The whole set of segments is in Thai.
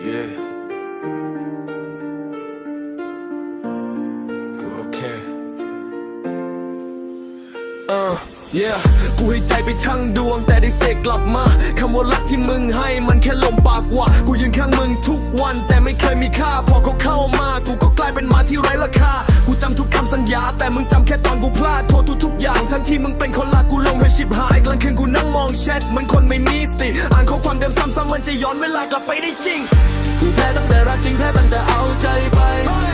Yeah. Okay. Uh, yeah กูให้ใจไปทั้งดวงแต่ได้เสกกลับมาคำว่ารักที่มึงให้มันแค่ลมปากว่า กูยืนข้างมึงทุกวันแต่ไม่เคยมีค่า พอเขาเข้ามา กูก็กลายเป็นมาที่ไร้ราคา กูจำทุกคำสัญญา แต่มึงจำแค่ตอนกูพลาดโทษทุกๆอย่าง ทั้งที่มึงเป็นคนรักกูลงให้ชิบหายกลางคืนกูนั่งมองแชทเหมือนคนไม่มีสติู้ความเดิมซ้ำๆมันจะย้อนเวลากลับไปได้จริงกูแพ้ตั้งแต่รักจริงแพ้ตั้งแต่เอาใจไป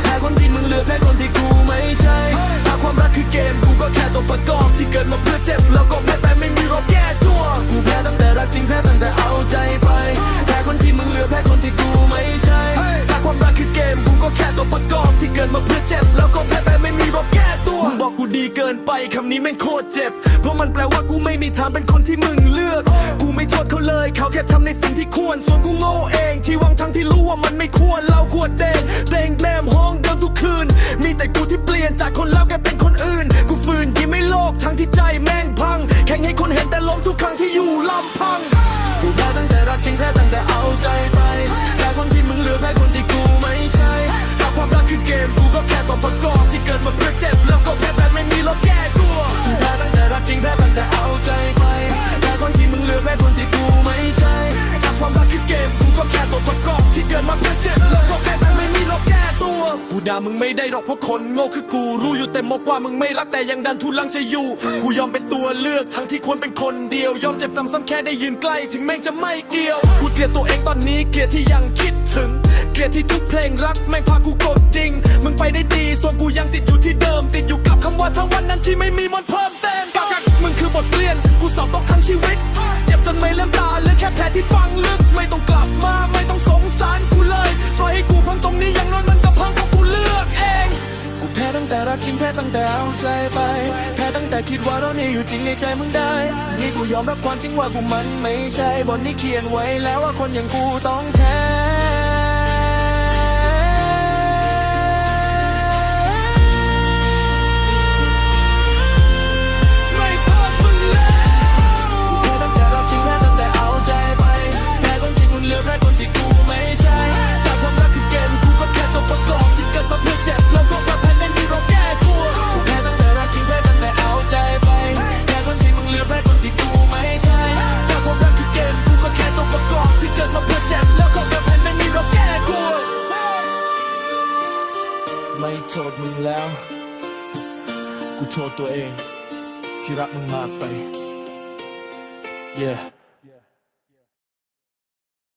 แพ้คนที่มึงเลือกแพ้คนที่กูไม่ใช่ถ้าความรักคือเกมกูก็แค่ตัวประกอบที่เกิดมาเพื่อเจ็บแล้วก็แพ้ ดีเกินไปคำนี้แม่งโคตรเจ็บ เพราะมันแปลว่ากูไม่มีทางเป็นคนที่มึงเลือก กูไม่โทษเขาเลย เขาแค่ทำในสิ่งที่ควร ส่วนกูโง่เองที่หวังทั้งที่รู้ว่ามันไม่ควรเราควรเดงเด้งแมมห้องเดิมทุกคืน มีแต่กูที่เปลี่ยนจากคนแล้วกลายเป็นคนอื่น กูฝืนยิ้มไม่โลกทั้งที่ใจแม่งพัง แข่งให้คนเห็นแต่ล้มทุกครั้งที่อยู่ลำพัง ริงแพ้ตั้งแต่เอาใจไปแพ้คนที่มึงเลือกแพ้คนที่กูไม่ใช่ถ้าความรักคือเกมกูก็แค่ตัวประกอบที่เกิดมาเพื่อเจ็บแล้วก็แพ้แบบไม่มีลบแก้ตัวกูด่ามึงไม่ได้หรอกเพราะคนโง่คือกูรู้อยู่แต่มอกว่ามึงไม่รักแต่ยังดันทุลังจะอยู่ กูยอมเป็นตัวเลือกทั้งที่ควรเป็นคนเดียวยอมเจ็บซ้ำๆแค่ได้ยืนใกล้ถึงแม่งจะไม่เกี่ยวกูเกลียดตัวเองตอนนี้เกลียดที่ยังคิดถึงเกลียดที่ทุกเพลงรักแม่งพากูกดจริง มึงไปได้ดีส่วนกูยังติดอยู่ที่เดิม ติดอยู่กับคำว่าทั้งวันนั้นที่ไม่มีมนเพ ที่ฟังลึกไม่ต้องกลับมาไม่ต้องสงสารกูเลยปล่อยให้กูพังตรงนี้อย่างน้อยมันก็พังเพราะกูเลือกเองกูแพ้ตั้งแต่รักจริงแพ้ตั้งแต่เอาใจไป แพ้ตั้งแต่คิดว่าเรานี่อยู่จริงในใจมึงได้ นี่กูยอมรับความจริงว่ากูมันไม่ใช่บนนี้เขียนไว้แล้วว่าคนอย่างกูต้อง ไม่โทษมึงแล้ว กูโทษตัวเอง ที่รักมึงมากไป yeah